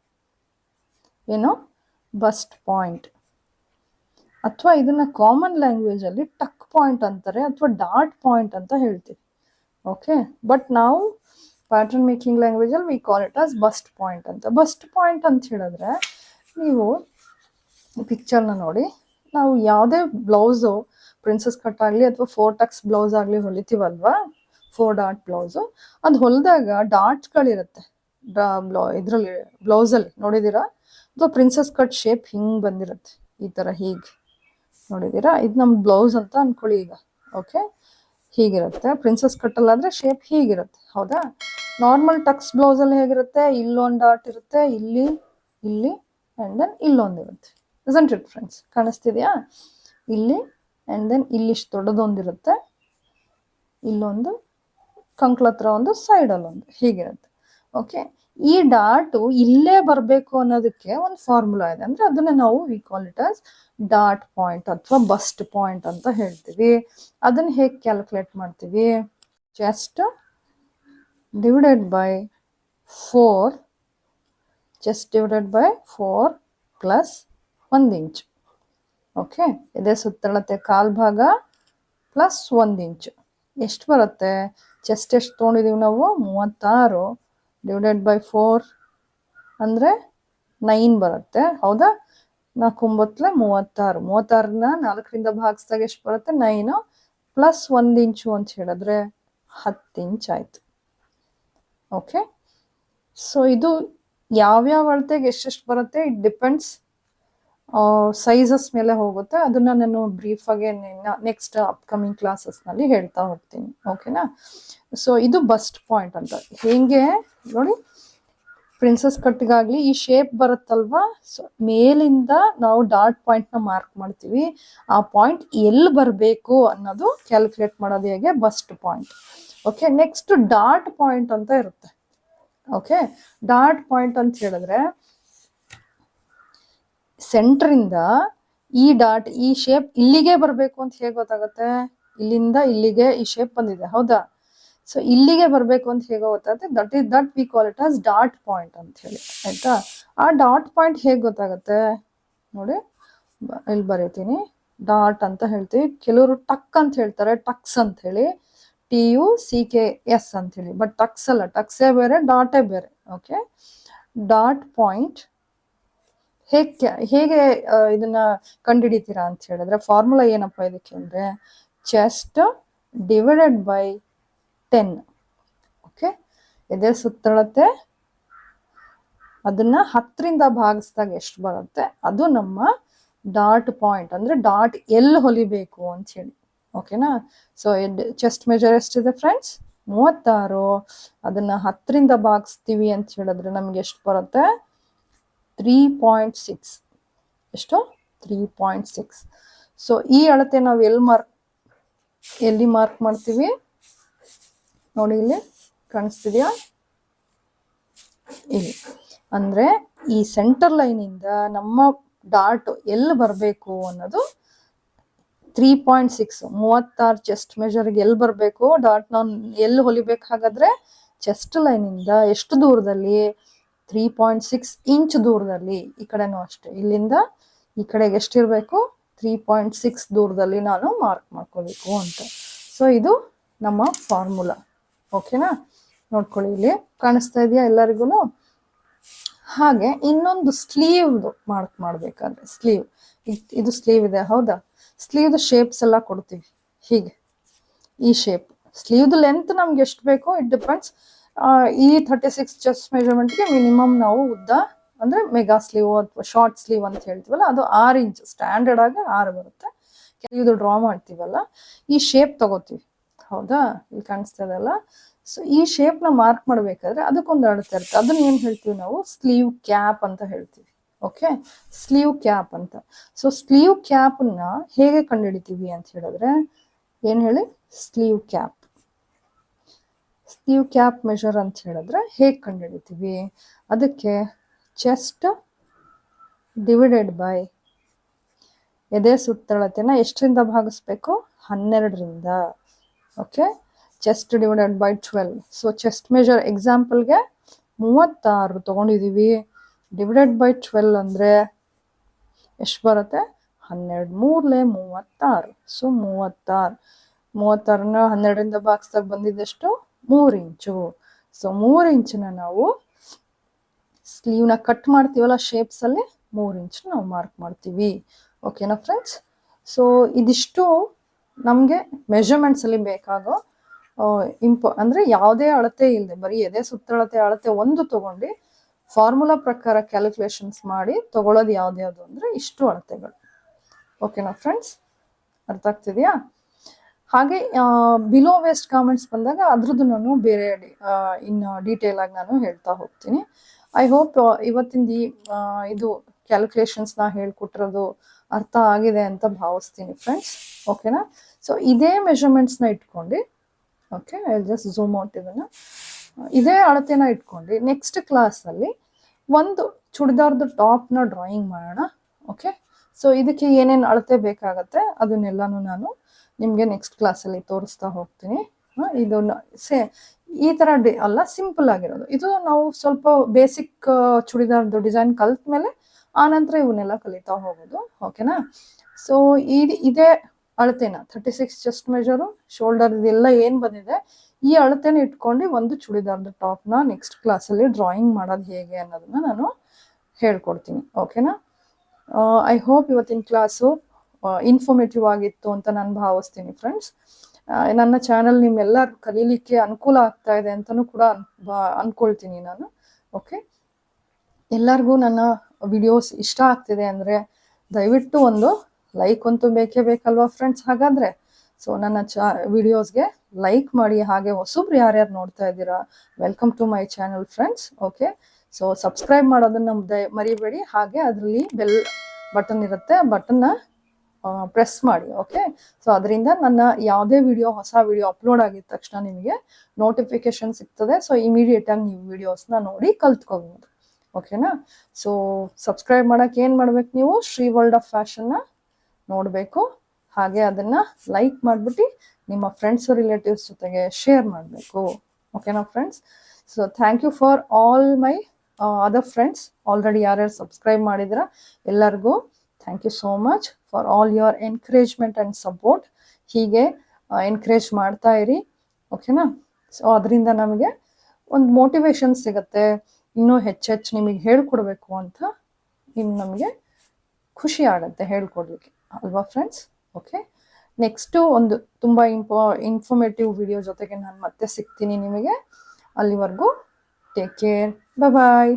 ಏನು? ಬಸ್ಟ್ ಪಾಯಿಂಟ್ ಅಥವಾ ಇದನ್ನ ಕಾಮನ್ ಲ್ಯಾಂಗ್ವೇಜ್ ಅಲ್ಲಿ ಟಕ್ ಪಾಯಿಂಟ್ ಅಂತಾರೆ ಅಥವಾ ಡಾಟ್ ಪಾಯಿಂಟ್ ಅಂತ ಹೇಳ್ತೀವಿ. ಓಕೆ ಬಟ್ ನಾವು pattern making ಲ್ಯಾಂಗ್ವೇಜಲ್ಲಿ we call it as bust point ಅಂತ. ಬಸ್ಟ್ ಪಾಯಿಂಟ್ ಅಂತ ಹೇಳಿದ್ರೆ ನೀವು ಪಿಕ್ಚರ್ನ ನೋಡಿ. ನಾವು ಯಾವುದೇ ಬ್ಲೌಸು ಪ್ರಿನ್ಸಸ್ ಕಟ್ ಆಗಲಿ ಅಥವಾ ಫೋರ್ ಟಕ್ಸ್ ಬ್ಲೌಸ್ ಆಗಲಿ ಹೊಲಿತೀವಲ್ವಾ? Four dot blouse. ಅದು ಹೊಲಿದಾಗ ಡಾಟ್ಗಳಿರುತ್ತೆ ಬ್ಲೌ, ಇದರಲ್ಲಿ ಬ್ಲೌಸಲ್ಲಿ ನೋಡಿದ್ದೀರಾ? ಅಥವಾ ಪ್ರಿನ್ಸಸ್ ಕಟ್ ಶೇಪ್ ಹಿಂಗೆ ಬಂದಿರುತ್ತೆ. ಈ ಥರ ಹೀಗೆ. ನೋಡಿದ್ದೀರಾ? ಇದು ನಮ್ಮ ಬ್ಲೌಸ್ ಅಂತ ಅಂದ್ಕೊಳ್ಳಿ ಈಗ. ಓಕೆ? ಹೀಗಿರುತ್ತೆ. ಪ್ರಿನ್ಸಸ್ ಕಟ್ಟಲ್ಲಾದರೆ ಶೇಪ್ ಹೀಗಿರುತ್ತೆ. ಹೌದಾ? ನಾರ್ಮಲ್ ಟಕ್ಸ್ ಬ್ಲೌಸಲ್ಲಿ ಹೇಗಿರುತ್ತೆ? ಇಲ್ಲೊಂದು ಡಾಟ್ ಇರುತ್ತೆ. ಇಲ್ಲಿ ಇಲ್ಲಿ ಆ್ಯಂಡ್ ದೆನ್ ಇಲ್ಲೊಂದಿರುತ್ತೆ ಇಸಂಟ್ ಇಟ್ ಫ್ರೆಂಡ್ಸ್ ಕಾಣಿಸ್ತಿದೆಯಾ? ಇಲ್ಲಿ ಆ್ಯಂಡ್ ದೆನ್ ಇಲ್ಲಿಷ್ಟು ದೊಡ್ಡದೊಂದಿರುತ್ತೆ. ಇಲ್ಲೊಂದು ಕಂಕ್ಳ ಹತ್ರ ಒಂದು ಸೈಡಲ್ಲೊಂದು ಹೀಗಿರುತ್ತೆ. ಓಕೆ ಈ ಡಾಟು ಇಲ್ಲೇ ಬರಬೇಕು ಅನ್ನೋದಕ್ಕೆ ಒಂದು ಫಾರ್ಮುಲಾ ಇದೆ. ಅಂದರೆ ಅದನ್ನು ನಾವು we call it as dot point ಅಥವಾ ಬಸ್ಟ್ ಪಾಯಿಂಟ್ ಅಂತ ಹೇಳ್ತೀವಿ. ಅದನ್ನು ಹೇಗೆ ಕ್ಯಾಲ್ಕುಲೇಟ್ ಮಾಡ್ತೀವಿ? Just divided by four, just divided by four plus ಒಂದು ಇಂಚು. ಓಕೆ ಇದೇ ಸುತ್ತಳತೆ ಕಾಲ್ ಭಾಗ ಪ್ಲಸ್ ಒಂದು ಇಂಚು. ಎಷ್ಟು ಬರುತ್ತೆ? ಚೆಸ್ಟ್ ಎಷ್ಟು ತೊಗೊಂಡಿದ್ದೀವಿ ನಾವು? ಮೂವತ್ತಾರು ಡಿವೈಡೆಡ್ ಬೈ ಫೋರ್ ಅಂದರೆ ನೈನ್ ಬರುತ್ತೆ. ಹೌದಾ? ನಾಲ್ಕೊಂಬತ್ತಲೆ ಮೂವತ್ತಾರು. ಮೂವತ್ತಾರನ್ನ ನಾಲ್ಕರಿಂದ ಭಾಗಿಸಿದಾಗ ಎಷ್ಟು ಬರುತ್ತೆ? ನೈನು ಪ್ಲಸ್ ಒಂದು ಇಂಚು ಅಂತ ಹೇಳಿದ್ರೆ ಹತ್ತು ಇಂಚ್ ಆಯಿತು. ಓಕೆ ಸೊ ಇದು ಯಾವ್ಯಾವ ಅಳತೆಗೆ ಎಷ್ಟೆಷ್ಟು ಬರುತ್ತೆ? ಇಟ್ ಡಿಪೆಂಡ್ಸ್ ಸೈಜಸ್ ಮೇಲೆ ಹೋಗುತ್ತೆ. ಅದನ್ನ ನಾನು ಬ್ರೀಫ್ ಆಗಿ ನೆಕ್ಸ್ಟ್ ಅಪ್ಕಮಿಂಗ್ ಕ್ಲಾಸಸ್ನಲ್ಲಿ ಹೇಳ್ತಾ ಹೋಗ್ತೀನಿ. ಓಕೆನಾ ಸೊ ಇದು ಬಸ್ಟ್ ಪಾಯಿಂಟ್ ಅಂತ. ಹೇಗೆ? ನೋಡಿ. ಪ್ರಿನ್ಸಸ್ ಕಟ್ಗಾಗ್ಲಿ ಈ ಶೇಪ್ ಬರುತ್ತಲ್ವಾ? ಸೊ ಮೇಲಿಂದ ನಾವು ಡಾಟ್ ಪಾಯಿಂಟ್ನ ಮಾರ್ಕ್ ಮಾಡ್ತೀವಿ. ಆ ಪಾಯಿಂಟ್ ಎಲ್ಲಿ ಬರಬೇಕು ಅನ್ನೋದು ಕ್ಯಾಲ್ಕುಲೇಟ್ ಮಾಡೋದು ಹೇಗೆ? Bust point okay next dot point ಅಂತ ಇರುತ್ತೆ. ಓಕೆ ಡಾಟ್ ಪಾಯಿಂಟ್ ಅಂತ ಹೇಳಿದ್ರೆ ಸೆಂಟ್ರಿಂದ ಈ ಡಾಟ್ ಈ ಶೇಪ್ ಇಲ್ಲಿಗೆ ಬರಬೇಕು ಅಂತ ಹೇಗೆ ಗೊತ್ತಾಗುತ್ತೆ? ಇಲ್ಲಿಂದ ಇಲ್ಲಿಗೆ ಈ ಶೇಪ್ ಬಂದಿದೆ, ಹೌದಾ? ಸೊ ಇಲ್ಲಿಗೆ ಬರಬೇಕು ಅಂತ ಹೇಗೆ ಗೊತ್ತಾಗುತ್ತೆ? That is that we call it as dot point ಅಂತ ಹೇಳಿ, ಆಯ್ತಾ? ಆ ಡಾಟ್ ಪಾಯಿಂಟ್ ಹೇಗೆ ಗೊತ್ತಾಗುತ್ತೆ? ನೋಡಿ ಇಲ್ಲಿ ಬರೀತೀನಿ. ಡಾಟ್ ಅಂತ ಹೇಳ್ತೀವಿ. ಕೆಲವರು ಟಕ್ ಅಂತ ಹೇಳ್ತಾರೆ ಟಕ್ಸ್ ಅಂತ ಹೇಳಿ. T U C K S ಅಂತ ಹೇಳಿ. ಬಟ್ ಟಕ್ಸ್ ಅಲ್ಲ ಟಕ್ಸೇ ಬೇರೆ ಡಾಟೇ ಬೇರೆ ಓಕೆ ಡಾಟ್ ಪಾಯಿಂಟ್ ಹೇಗೆ ಹೇಗೆ ಇದನ್ನ ಕಂಡುಹಿಡಿತೀರಾ ಅಂತ ಹೇಳಿದ್ರೆ ಫಾರ್ಮುಲಾ ಏನಪ್ಪ ಇದಕ್ಕೆ ಅಂದ್ರೆ chest divided by ten okay ಎದೆ ಸುತ್ತಳತೆ. ಅದನ್ನ ಹತ್ತರಿಂದ ಭಾಗಿಸಿದಾಗ ಎಷ್ಟು ಬರುತ್ತೆ? ಅದು ನಮ್ಮ ಡಾಟ್ ಪಾಯಿಂಟ್ ಅಂದ್ರೆ ಡಾಟ್ ಎಲ್ಲಿ ಹೊಲಿಬೇಕು ಅಂತ ಹೇಳಿ. ಓಕೆನಾ ಸೊ ಚೆಸ್ಟ್ ಮೆಜರ್ ಎಷ್ಟಿದೆ ಫ್ರೆಂಡ್ಸ್ ಮೂವತ್ತಾರು. ಅದನ್ನ ಹತ್ತರಿಂದ ಭಾಗಿಸ್ತೀವಿ ಅಂತ ಹೇಳಿದ್ರೆ ನಮ್ಗೆ ಎಷ್ಟು ಬರುತ್ತೆ? ತ್ರೀ ಪಾಯಿಂಟ್ ಸಿಕ್ಸ್ ಎಷ್ಟು? ತ್ರೀ ಪಾಯಿಂಟ್ ಸಿಕ್ಸ್ ಸೊ ಈ ಅಳತೆ ನಾವು ಎಲ್ಲಿ ಮಾರ್ಕ್ ಎಲ್ಲಿ ಮಾರ್ಕ್ ಮಾಡ್ತೀವಿ? ನೋಡಿ ಇಲ್ಲಿ ಕಾಣಿಸ್ತಿದೆಯಾ? ಇಲ್ಲಿ. ಅಂದ್ರೆ ಈ ಸೆಂಟರ್ ಲೈನಿಂದ ನಮ್ಮ ಡಾಟ್ ಎಲ್ಲಿ ಬರಬೇಕು ಅನ್ನೋದು ತ್ರೀ ಪಾಯಿಂಟ್ ಸಿಕ್ಸ್ ಮೂವತ್ತಾರು ಚೆಸ್ಟ್ ಮೆಜರ್ಗೆ ಎಲ್ಲಿ ಬರಬೇಕು? ಡಾಟ್ ನಾವು ಎಲ್ಲಿ ಹೊಲಿಬೇಕು ಹಾಗಾದ್ರೆ ಚೆಸ್ಟ್ ಲೈನಿಂದ ಎಷ್ಟು ದೂರದಲ್ಲಿ ತ್ರೀ ಪಾಯಿಂಟ್ ಸಿಕ್ಸ್ ಇಂಚ್ ದೂರದಲ್ಲಿ ಈ ಕಡೆನೂ ಅಷ್ಟೇ. ಇಲ್ಲಿಂದ ಈ ಕಡೆಗೆ ಎಷ್ಟಿರಬೇಕು? ತ್ರೀ ಪಾಯಿಂಟ್ ಸಿಕ್ಸ್ ದೂರದಲ್ಲಿ ನಾನು ಮಾರ್ಕ್ ಮಾಡ್ಕೋಬೇಕು ಅಂತ. ಸೊ ಇದು ನಮ್ಮ ಫಾರ್ಮುಲಾ ಓಕೆನಾ ನೋಡ್ಕೊಳ್ಳಿ ಇಲ್ಲಿ. ಕಾಣಿಸ್ತಾ ಇದೆಯಾ ಎಲ್ಲರಿಗೂ ಹಾಗೆ ಇನ್ನೊಂದು ಸ್ಲೀವ್ದು ಮಾರ್ಕ್ ಮಾಡಬೇಕಾದ್ರೆ. ಸ್ಲೀವ್ ಇದು ಸ್ಲೀವ್ ಇದೆ, ಹೌದಾ? ಸ್ಲೀವ್ದು ಶೇಪ್ಸ್ ಎಲ್ಲ ಕೊಡ್ತೀವಿ. ಹೀಗೆ. ಈ ಶೇಪ್ ಸ್ಲೀವ್ದು ಲೆಂತ್ ನಮ್ಗೆ ಎಷ್ಟು ಬೇಕೋ ಇಟ್ ಡಿಪೆಂಡ್ಸ್ ಈ ಥರ್ಟಿ ಸಿಕ್ಸ್ ಚೆಸ್ಟ್ ಮೆಜರ್ಮೆಂಟ್ಗೆ ಮಿನಿಮಮ್ ನಾವು ಉದ್ದ, ಅಂದರೆ ಮೆಗಾ ಸ್ಲೀವ್ ಅಥವಾ ಶಾರ್ಟ್ ಸ್ಲೀವ್ ಅಂತ ಹೇಳ್ತೀವಲ್ಲ, ಅದು ಆರು ಇಂಚ್ ಸ್ಟ್ಯಾಂಡರ್ಡ್ ಆಗಿ ಆರು ಬರುತ್ತೆ. ಇದು ಡ್ರಾ ಮಾಡ್ತೀವಲ್ಲ, ಈ ಶೇಪ್ ತಗೋತೀವಿ. ಹೌದಾ? ಇಲ್ಲಿ ಕಾಣಿಸ್ತಾ ಇದೆಲ್ಲ ಸೊ ಈ ಶೇಪ್ನ ಮಾರ್ಕ್ ಮಾಡಬೇಕಾದ್ರೆ ಅದಕ್ಕೊಂದು ಅಳತೆ ಇರುತ್ತೆ. ಅದನ್ನ ಏನು ಹೇಳ್ತೀವಿ ನಾವು? ಸ್ಲೀವ್ ಕ್ಯಾಪ್ ಅಂತ ಹೇಳ್ತೀವಿ. ಓಕೆ ಸ್ಲೀವ್ ಕ್ಯಾಪ್ ಅಂತ. ಸೊ ಸ್ಲೀವ್ ಕ್ಯಾಪನ್ನ ಹೇಗೆ ಕಂಡುಹಿಡಿತೀವಿ ಅಂತ ಹೇಳಿದ್ರೆ, ಏನು ಹೇಳಿ? Sleeve cap sleeve cap measure ಅಂತ ಹೇಳಿದ್ರೆ ಹೇಗೆ ಕಂಡುಹಿಡಿತೀವಿ? ಅದಕ್ಕೆ ಚೆಸ್ಟ್ ಡಿವೈಡೆಡ್ ಬೈ ಎದೆ ಸುತ್ತಳತೆನ ಎಷ್ಟರಿಂದ ಭಾಗಿಸ್ಬೇಕು? ಹನ್ನೆರಡರಿಂದ. Okay? Chest divided by twelve. So, chest measure ಎಕ್ಸಾಂಪಲ್ಗೆ ಮೂವತ್ತಾರು ತೊಗೊಂಡಿದ್ದೀವಿ ಡಿವೈಡೆಡ್ ಬೈ ಟ್ವೆಲ್ ಅಂದರೆ ಎಷ್ಟು ಬರುತ್ತೆ? ಹನ್ನೆರಡು ಮೂರಲೆ ಮೂವತ್ತಾರು. ಸೊ, ಮೂವತ್ತಾರು. ಮೂವತ್ತಾರನ್ನ ಹನ್ನೆರಡರಿಂದ ಭಾಗಿಸ್ದಾಗ ಬಂದಿದ್ದೆಷ್ಟು ಮೂರು ಇಂಚು. ಸೊ ಮೂರು ಇಂಚನ್ನ ನಾವು ಸ್ಲೀವ್ನ ಕಟ್ ಮಾಡ್ತೀವಲ್ಲ ಶೇಪ್ಸಲ್ಲಿ ಮೂರು ಇಂಚ್ ನಾವು ಮಾರ್ಕ್ ಮಾಡ್ತೀವಿ. ಓಕೆನಾ ಫ್ರೆಂಡ್ಸ್ ಸೊ ಇದಿಷ್ಟು ನಮಗೆ ಮೆಷರ್ಮೆಂಟ್ಸಲ್ಲಿ ಬೇಕಾಗೋ ಇಂಪ ಅಂದರೆ ಯಾವುದೇ ಅಳತೆ ಇಲ್ಲದೆ ಬರೀ ಎದೆ ಸುತ್ತಳತೆ ಅಳತೆ ಒಂದು ತಗೊಂಡು ಫಾರ್ಮುಲಾ ಪ್ರಕಾರ ಕ್ಯಾಲ್ಕುಲೇಷನ್ಸ್ ಮಾಡಿ ತಗೊಳ್ಳೋದು ಯಾವ್ದ್ಯಾವ್ದು ಅಂದರೆ ಇಷ್ಟು ಅಳತೆಗಳು. ಓಕೆನಾ ಫ್ರೆಂಡ್ಸ್ ಅರ್ಥ ಆಗ್ತಿದೆಯಾ? ಹಾಗೆ ಬಿಲೋ ವೆಸ್ಟ್ ಕಾಮೆಂಟ್ಸ್ ಬಂದಾಗ ಅದ್ರದ್ದು ನಾನು ಬೇರೆ ಇನ್ನು ಡೀಟೇಲ್ ಆಗಿ ನಾನು ಹೇಳ್ತಾ ಹೋಗ್ತೀನಿ. ಐ ಹೋಪ್ ಇವತ್ತಿನ ಈ ಇದು ಕ್ಯಾಲ್ಕುಲೇಷನ್ಸ್ನ ಹೇಳ್ಕೊಟ್ಟಿರೋದು ಅರ್ಥ ಆಗಿದೆ ಅಂತ ಭಾವಿಸ್ತೀನಿ ಫ್ರೆಂಡ್ಸ್ ಓಕೆನಾ ಸೊ ಇದೇ ಮೆಷರ್ಮೆಂಟ್ಸ್ನ ಇಟ್ಕೊಂಡು okay I just zoom out ಇದನ್ನು. ಇದೇ ಅಳತೆನ ಇಟ್ಕೊಂಡು ನೆಕ್ಸ್ಟ್ ಕ್ಲಾಸಲ್ಲಿ ಒಂದು ಚುಡಿದಾರ್ದು ಟಾಪ್ನ ಡ್ರಾಯಿಂಗ್ ಮಾಡೋಣ ಓಕೆ ಸೊ ಇದಕ್ಕೆ ಏನೇನು ಅಳತೆ ಬೇಕಾಗತ್ತೆ ಅದನ್ನೆಲ್ಲನೂ ನಾನು ನಿಮಗೆ ನೆಕ್ಸ್ಟ್ ಕ್ಲಾಸಲ್ಲಿ ತೋರಿಸ್ತಾ ಹೋಗ್ತೀನಿ. ಇದು ಸೇ, ಈ ಥರ ಡಿ, ಅಲ್ಲ ಸಿಂಪಲ್ ಆಗಿರೋದು. ಇದು ನಾವು ಸ್ವಲ್ಪ ಬೇಸಿಕ್ ಚೂಡಿದಾರ್ದು ಡಿಸೈನ್ ಕಲ್ತ ಮೇಲೆ ಆನಂತರ ಇವನ್ನೆಲ್ಲ ಕಲಿತಾ ಹೋಗೋದು. ಓಕೆನಾ ಸೊ ಈ ಇದೇ ಅಳತೆನ thirty six chest measure shoulder ಇದೆಲ್ಲ ಏನು ಬಂದಿದೆ, ಈ ಅಳತೆನ ಇಟ್ಕೊಂಡು ಒಂದು ಚೂಡಿದಾರ್ದು ಟಾಪ್ನ ನೆಕ್ಸ್ಟ್ ಕ್ಲಾಸಲ್ಲಿ ಡ್ರಾಯಿಂಗ್ ಮಾಡೋದು ಹೇಗೆ ಅನ್ನೋದನ್ನ ನಾನು ಹೇಳ್ಕೊಡ್ತೀನಿ. ಓಕೆನಾ ಐ ಹೋಪ್ ಇವತ್ತಿನ ಕ್ಲಾಸು ಇನ್ಫಾರ್ಮೇಟಿವ್ ಆಗಿತ್ತು ಅಂತ ನಾನು ಭಾವಿಸ್ತೀನಿ ಫ್ರೆಂಡ್ಸ್ ನನ್ನ ಚಾನಲ್ ನಿಮ್ಮೆಲ್ಲರೂ ಕಲೀಲಿಕ್ಕೆ ಅನುಕೂಲ ಆಗ್ತಾ ಇದೆ ಅಂತಲೂ ಕೂಡ ಅನ್ಕೊಳ್ತೀನಿ ನಾನು. ಓಕೆ ಎಲ್ಲರಿಗೂ ನನ್ನ ವಿಡಿಯೋಸ್ ಇಷ್ಟ ಆಗ್ತಿದೆ ಅಂದರೆ ದಯವಿಟ್ಟು ಒಂದು ಲೈಕ್ ಅಂತೂ ಬೇಕೇ ಬೇಕಲ್ವಾ ಫ್ರೆಂಡ್ಸ್ ಹಾಗಾದರೆ ಸೊ ನನ್ನ ಚಾ ವಿಡಿಯೋಸ್ಗೆ ಲೈಕ್ ಮಾಡಿ, ಹಾಗೆ ಹೊಸಬ್ರು ಯಾರ್ಯಾರು ನೋಡ್ತಾ ಇದ್ದೀರಾ welcome to my channel friends okay so subscribe ಮಾಡೋದನ್ನ ದಯ, ಮರಿಬೇಡಿ. ಹಾಗೆ ಅದರಲ್ಲಿ ಬೆಲ್ ಬಟನ್ ಇರುತ್ತೆ ಬಟನ್ನ ಪ್ರೆಸ್ ಮಾಡಿ ಓಕೆ ಸೊ ಅದರಿಂದ ನನ್ನ ಯಾವುದೇ ವಿಡಿಯೋ ಹೊಸ ವಿಡಿಯೋ ಅಪ್ಲೋಡ್ ಆಗಿದ ತಕ್ಷಣ ನಿಮಗೆ ನೋಟಿಫಿಕೇಶನ್ ಸಿಗ್ತದೆ. ಸೊ ಇಮಿಡಿಯೇಟಾಗಿ ನೀವು ವಿಡಿಯೋಸ್ನ ನೋಡಿ ಕಲ್ತ್ಕೋಬಹುದು ಓಕೆನಾ ಸೊ ಸಬ್ಸ್ಕ್ರೈಬ್ ಮಾಡೋಕೆ ಏನು ಮಾಡ್ಬೇಕು ನೀವು? ಶ್ರೀ ವರ್ಲ್ಡ್ ಆಫ್ ಫ್ಯಾಷನ್ನ ನೋಡಬೇಕು. ಹಾಗೆ ಅದನ್ನು ಲೈಕ್ ಮಾಡಿಬಿಟ್ಟು ನಿಮ್ಮ ಫ್ರೆಂಡ್ಸ್ ರಿಲೇಟಿವ್ಸ್ ಜೊತೆಗೆ ಶೇರ್ ಮಾಡಬೇಕು ಓಕೆನಾ friends so thank you for all my other friends already ಯಾರ್ಯಾರು ಸಬ್ಸ್ಕ್ರೈಬ್ ಮಾಡಿದ್ರ, ಎಲ್ಲರಿಗೂ thank you so much for all your encouragement and support ಹೀಗೆ ಎನ್ಕರೇಜ್ ಮಾಡ್ತಾ ಇರಿ. ಓಕೆನಾ ಸೊ ಅದರಿಂದ ನಮಗೆ ಒಂದು ಮೋಟಿವೇಶನ್ ಸಿಗುತ್ತೆ. ಇನ್ನೂ ಹೆಚ್ಚೆಚ್ಚು ನಿಮಗೆ ಹೇಳ್ಕೊಡ್ಬೇಕು ಅಂತ ಇನ್ನು ನಮಗೆ ಖುಷಿ ಆಗುತ್ತೆ ಹೇಳ್ಕೊಡ್ಲಿಕ್ಕೆ. ಅಲ್ವಾ ಫ್ರೆಂಡ್ಸ್ ಓಕೆ ನೆಕ್ಸ್ಟು ಒಂದು ತುಂಬ ಇಂಪಾ ಇನ್ಫಾರ್ಮೇಟಿವ್ ವಿಡಿಯೋ ಜೊತೆಗೆ ನಾನು ಮತ್ತೆ ಸಿಗ್ತೀನಿ ನಿಮಗೆ. ಅಲ್ಲಿವರೆಗೂ ಟೇಕ್ ಕೇರ್ ಬಾಯ್